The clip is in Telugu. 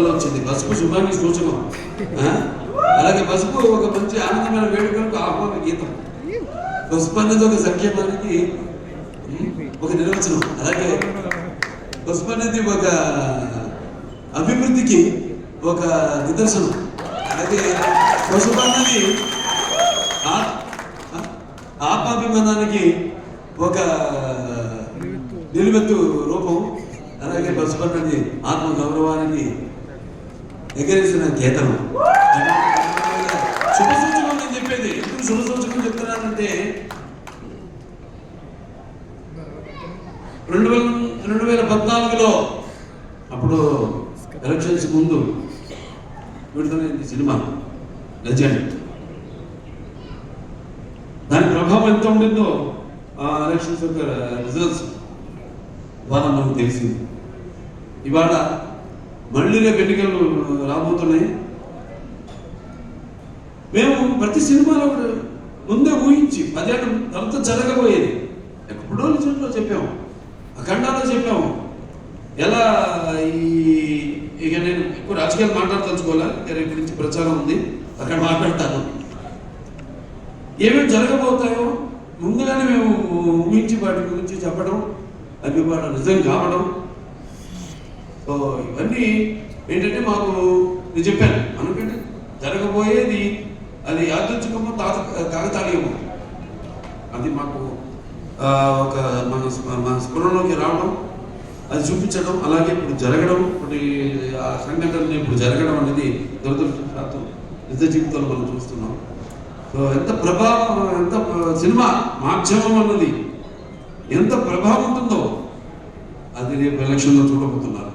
వల్ల వచ్చింది. పసుపు శుభానికి సూచకం అలాగే పసుపు ఒక మంచి ఆనందమైన వేడుకలకు ఆహ్వాన గీతం. పసుపు అనేది ఒక సంక్షేమానికి ఒక నిర్వచనం. అలాగే పసుపు అనేది ఒక అభివృద్ధికి ఒక నిదర్శనం. అలాగే పసుపు అన్నది ఆపాభిమానానికి ఒక నిలువెత్తు రూపం. అలాగే పసుపు అన్నది ఆత్మ గౌరవానికి ఎగరేసిన కేతనం శుభ సూచకం నేను చెప్పేది. ఎందుకు శుభ సూచకం చెప్తున్నానంటే రెండు వేల రెండు వేల పద్నాలుగులో అప్పుడు ఎలక్షన్స్ ముందు విడుదలైంది సినిమా లెజెండ్ దాని ప్రభావం ఎంత ఉండిందో ఆ ఎలక్షన్స్ యొక్క రిజల్ట్స్ ద్వారా మనకు తెలిసింది. ఇవాళ మళ్ళీ రేపు ఎన్నికలు రాబోతున్నాయి. మేము ప్రతి సినిమాలో ముందే ఊహించి పదేళ్ళ తర్వాత జరగబోయేది. ఎప్పుడో నిజంలో చెప్పాము. అఖండాలో చెప్పాము. ఎలా ఈ ఇక నేను ఎక్కువ రాజకీయాలు మాట్లాడదలుచుకోవాలా? రేపు నుంచి ప్రచారం ఉంది. అక్కడ మాట్లాడతాను. ఏమేమి జరగబోతాయో ముందుగానే మేము ఊహించి వాటి గురించి చెప్పడం అవి నిజం కావడం సో ఇవన్నీ ఏంటంటే మాకు నేను చెప్పాను. అనుకంటే జరగబోయేది అది యాదృచ్ఛికమో తాత కాకతాళీయమో. అది మాకు ఒక మన మన స్ఫురణలోకి రావడం అది చూపించడం అలాగే ఇప్పుడు జరగడం ఇప్పుడు ఆ సంఘటనలు ఇప్పుడు జరగడం అనేది దురదృష్టశాతం నిజ జీవితంలో మనం చూస్తున్నాం. సో ఎంత ప్రభావం ఎంత సినిమా మాధ్యమం అన్నది ఎంత ప్రభావం ఉంటుందో అది రేపు ఎలక్షన్లో చూడబోతున్నారు.